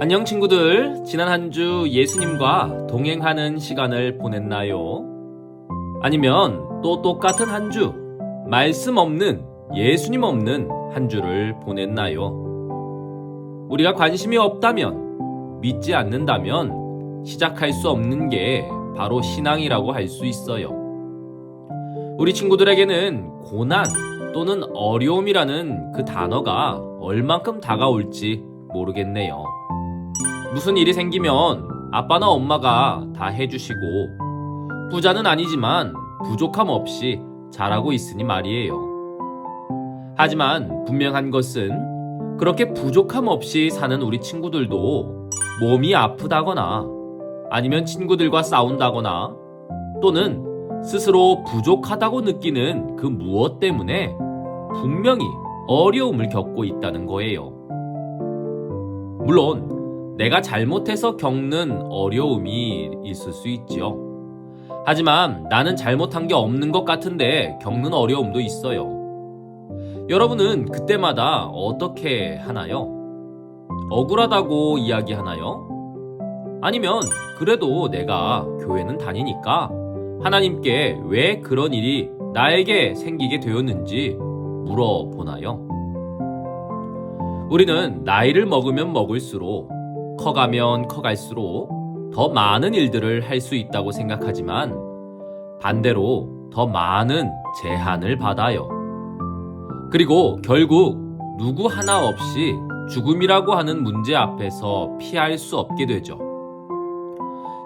안녕 친구들. 지난 한 주 예수님과 동행하는 시간을 보냈나요? 아니면 또 똑같은 한 주, 말씀 없는 예수님 없는 한 주를 보냈나요? 우리가 관심이 없다면, 믿지 않는다면 시작할 수 없는 게 바로 신앙이라고 할 수 있어요. 우리 친구들에게는 고난 또는 어려움이라는 그 단어가 얼만큼 다가올지 모르겠네요. 무슨 일이 생기면 아빠나 엄마가 다 해주시고 부자는 아니지만 부족함 없이 잘하고 있으니 말이에요. 하지만 분명한 것은 그렇게 부족함 없이 사는 우리 친구들도 몸이 아프다거나 아니면 친구들과 싸운다거나 또는 스스로 부족하다고 느끼는 그 무엇 때문에 분명히 어려움을 겪고 있다는 거예요. 물론 내가 잘못해서 겪는 어려움이 있을 수 있지요. 하지만 나는 잘못한 게 없는 것 같은데 겪는 어려움도 있어요. 여러분은 그때마다 어떻게 하나요? 억울하다고 이야기하나요? 아니면 그래도 내가 교회는 다니니까 하나님께 왜 그런 일이 나에게 생기게 되었는지 물어보나요? 우리는 나이를 먹으면 먹을수록 커가면 커갈수록 더 많은 일들을 할 수 있다고 생각하지만 반대로 더 많은 제한을 받아요. 그리고 결국 누구 하나 없이 죽음이라고 하는 문제 앞에서 피할 수 없게 되죠.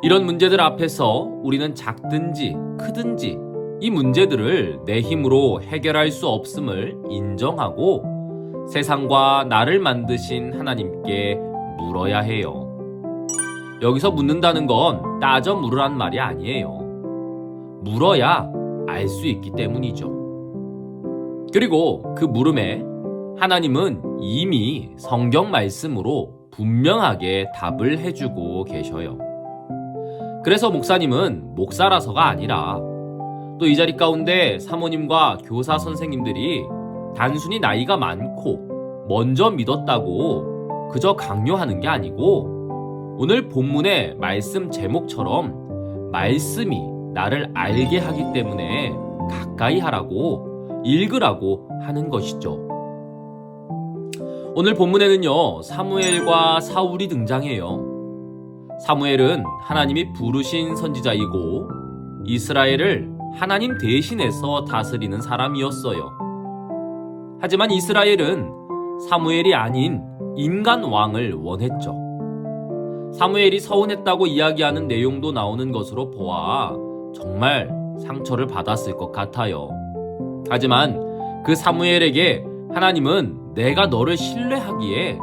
이런 문제들 앞에서 우리는 작든지 크든지 이 문제들을 내 힘으로 해결할 수 없음을 인정하고 세상과 나를 만드신 하나님께 물어야 해요. 여기서 묻는다는 건 따져 물으란 말이 아니에요. 물어야 알 수 있기 때문이죠. 그리고 그 물음에 하나님은 이미 성경 말씀으로 분명하게 답을 해주고 계셔요. 그래서 목사님은 목사라서가 아니라 또 이 자리 가운데 사모님과 교사 선생님들이 단순히 나이가 많고 먼저 믿었다고 그저 강요하는 게 아니고 오늘 본문의 말씀 제목처럼 말씀이 나를 알게 하기 때문에 가까이 하라고 읽으라고 하는 것이죠. 오늘 본문에는요, 사무엘과 사울이 등장해요. 사무엘은 하나님이 부르신 선지자이고 이스라엘을 하나님 대신해서 다스리는 사람이었어요. 하지만 이스라엘은 사무엘이 아닌 인간 왕을 원했죠. 사무엘이 서운했다고 이야기하는 내용도 나오는 것으로 보아 정말 상처를 받았을 것 같아요. 하지만 그 사무엘에게 하나님은 내가 너를 신뢰하기에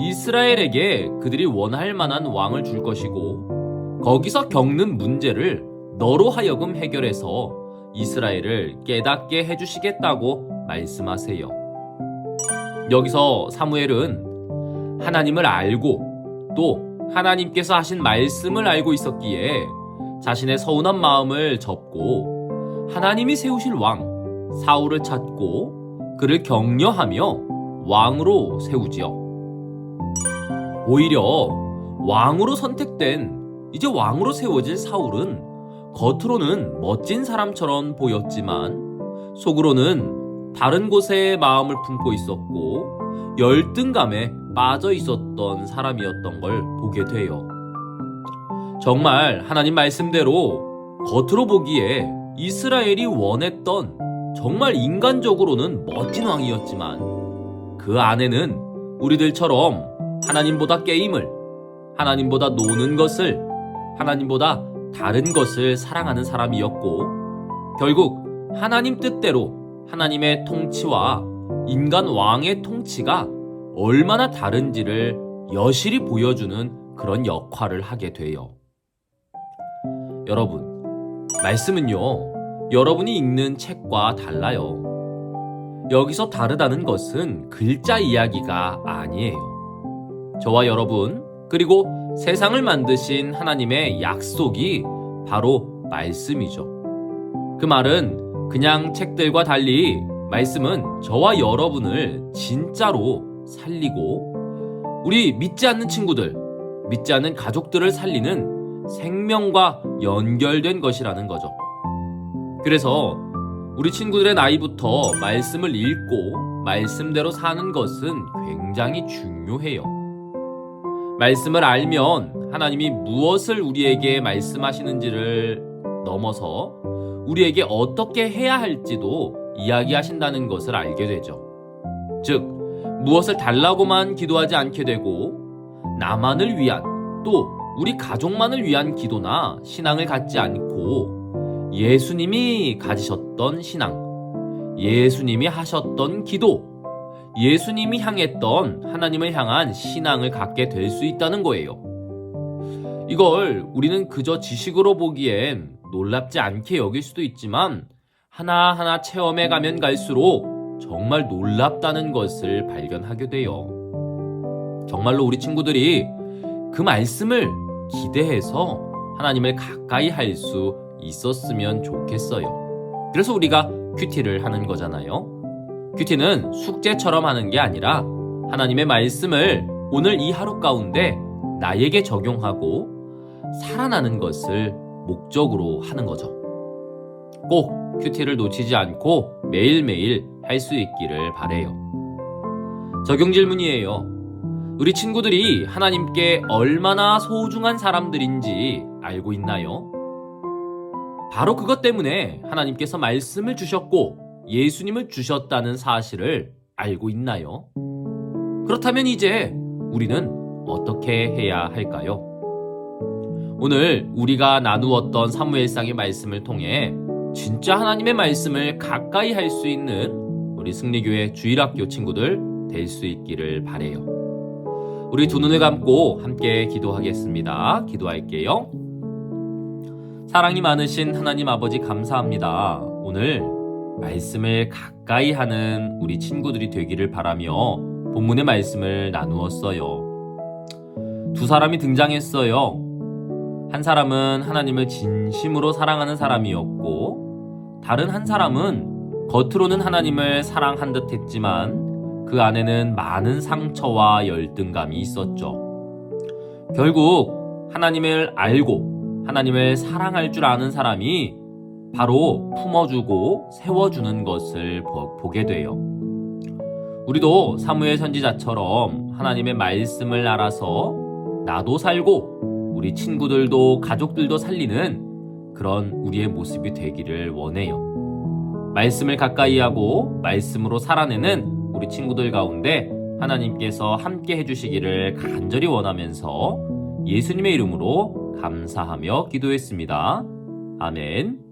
이스라엘에게 그들이 원할 만한 왕을 줄 것이고 거기서 겪는 문제를 너로 하여금 해결해서 이스라엘을 깨닫게 해주시겠다고 말씀하세요. 여기서 사무엘은 하나님을 알고 또 하나님께서 하신 말씀을 알고 있었기에 자신의 서운한 마음을 접고 하나님이 세우실 왕 사울을 찾고 그를 격려하며 왕으로 세우지요. 오히려 왕으로 선택된 이제 왕으로 세워질 사울은 겉으로는 멋진 사람처럼 보였지만 속으로는 다른 곳에 마음을 품고 있었고 열등감에 빠져 있었던 사람이었던 걸 보게 돼요. 정말 하나님 말씀대로 겉으로 보기에 이스라엘이 원했던 정말 인간적으로는 멋진 왕이었지만 그 안에는 우리들처럼 하나님보다 게임을, 하나님보다 노는 것을, 하나님보다 다른 것을 사랑하는 사람이었고, 결국 하나님 뜻대로 하나님의 통치와 인간 왕의 통치가 얼마나 다른지를 여실히 보여주는 그런 역할을 하게 돼요. 여러분, 말씀은요, 여러분이 읽는 책과 달라요. 여기서 다르다는 것은 글자 이야기가 아니에요. 저와 여러분, 그리고 세상을 만드신 하나님의 약속이 바로 말씀이죠. 그 말은 그냥 책들과 달리 말씀은 저와 여러분을 진짜로 살리고 우리 믿지 않는 친구들, 믿지 않는 가족들을 살리는 생명과 연결된 것이라는 거죠. 그래서 우리 친구들의 나이부터 말씀을 읽고 말씀대로 사는 것은 굉장히 중요해요. 말씀을 알면 하나님이 무엇을 우리에게 말씀하시는지를 넘어서 우리에게 어떻게 해야 할지도 이야기하신다는 것을 알게 되죠. 즉, 무엇을 달라고만 기도하지 않게 되고 나만을 위한 또 우리 가족만을 위한 기도나 신앙을 갖지 않고 예수님이 가지셨던 신앙, 예수님이 하셨던 기도, 예수님이 향했던 하나님을 향한 신앙을 갖게 될 수 있다는 거예요. 이걸 우리는 그저 지식으로 보기엔 놀랍지 않게 여길 수도 있지만 하나하나 체험해 가면 갈수록 정말 놀랍다는 것을 발견하게 돼요. 정말로 우리 친구들이 그 말씀을 기대해서 하나님을 가까이 할 수 있었으면 좋겠어요. 그래서 우리가 큐티를 하는 거잖아요. 큐티는 숙제처럼 하는 게 아니라 하나님의 말씀을 오늘 이 하루 가운데 나에게 적용하고 살아나는 것을 목적으로 하는 거죠. 꼭 큐티를 놓치지 않고 매일매일 할 수 있기를 바래요. 적용 질문이에요. 우리 친구들이 하나님께 얼마나 소중한 사람들인지 알고 있나요? 바로 그것 때문에 하나님께서 말씀을 주셨고 예수님을 주셨다는 사실을 알고 있나요? 그렇다면 이제 우리는 어떻게 해야 할까요? 오늘 우리가 나누었던 사무엘상의 말씀을 통해 진짜 하나님의 말씀을 가까이 할 수 있는 우리 승리교회 주일학교 친구들 될 수 있기를 바래요. 우리 두 눈을 감고 함께 기도하겠습니다. 기도할게요. 사랑이 많으신 하나님 아버지 감사합니다. 오늘 말씀을 가까이 하는 우리 친구들이 되기를 바라며 본문의 말씀을 나누었어요. 두 사람이 등장했어요. 한 사람은 하나님을 진심으로 사랑하는 사람이었고, 다른 한 사람은 겉으로는 하나님을 사랑한 듯 했지만, 그 안에는 많은 상처와 열등감이 있었죠. 결국 하나님을 알고 하나님을 사랑할 줄 아는 사람이 바로 품어주고 세워주는 것을 보- 보게 돼요. 우리도 사무엘 선지자처럼 하나님의 말씀을 알아서 나도 살고 우리 친구들도 가족들도 살리는 그런 우리의 모습이 되기를 원해요. 말씀을 가까이 하고 말씀으로 살아내는 우리 친구들 가운데 하나님께서 함께 해주시기를 간절히 원하면서 예수님의 이름으로 감사하며 기도했습니다. 아멘.